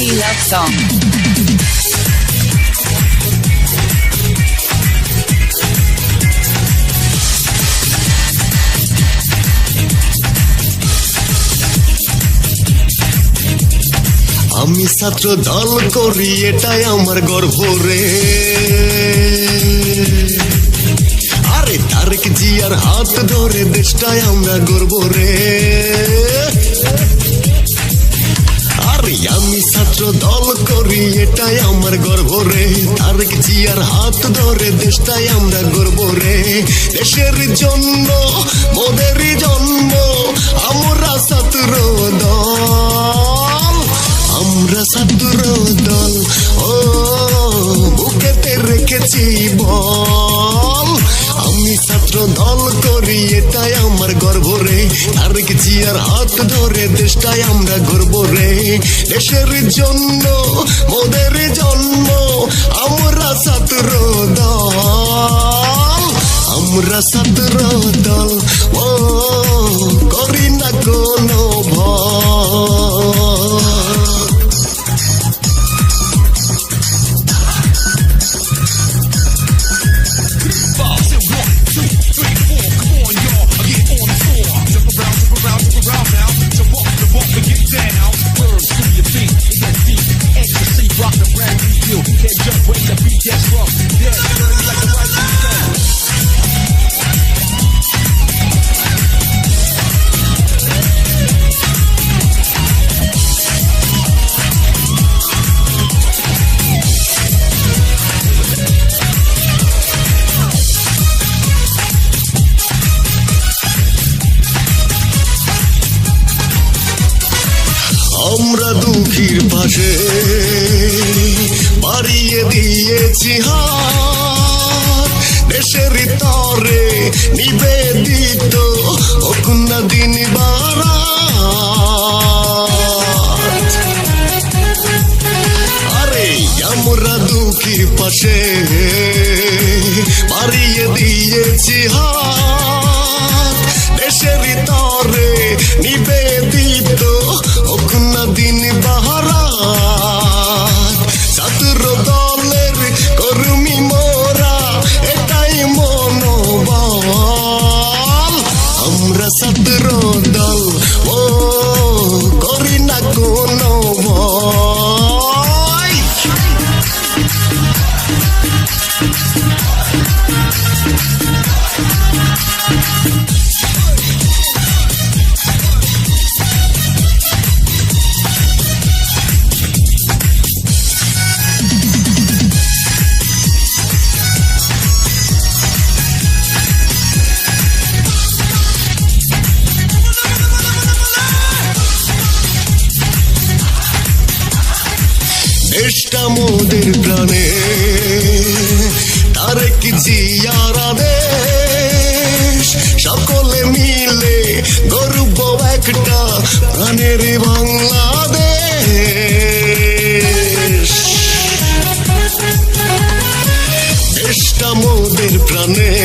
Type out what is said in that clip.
song. আমি ছাত্র দল করি, এটাই আমার গর্ব রে আরে তারেক জিয়ার হাত ধরে দেশটাই আমরা গর্ব রে আমি ছাত্র দল করি, এটাই আমার গর্ব রে। তারেক জিয়ার হাত ধরে দেশটাই আমরা গর্ব রে। দেশের জন্য, মোদের জন্ম আমরা ছাত্র দল। আমরা ছাত্র দল, ও, বুকেতে রেখেছি বল। আমি ছাত্র দল করি, এটাই আমার গর্ব রে। আর কিছু আর হাত ধরে দেশটাই আমরা গর্ব রে। দেশের জন্য, মোদের জন্ম আমরা ছাত্র দল, আমরা ছাত্র দল। ও, করি না কোনো আমরা দুঃখীর পাশে বাড়িয়ে দিয়েছি হাত। দেশের তরে নিবেদিত অকুন্না দিন আরে, আমরা দুঃখীর পাশে বাড়িয়ে দিয়েছি হাত। দেশের তরে নিবেদিত দেশটা মোদের প্রাণে তারেক জিয়ারা দেশ? সকলে মিলে গর্ব একটা প্রাণের বাংলাদেশ। দেশটা মোদের প্রাণে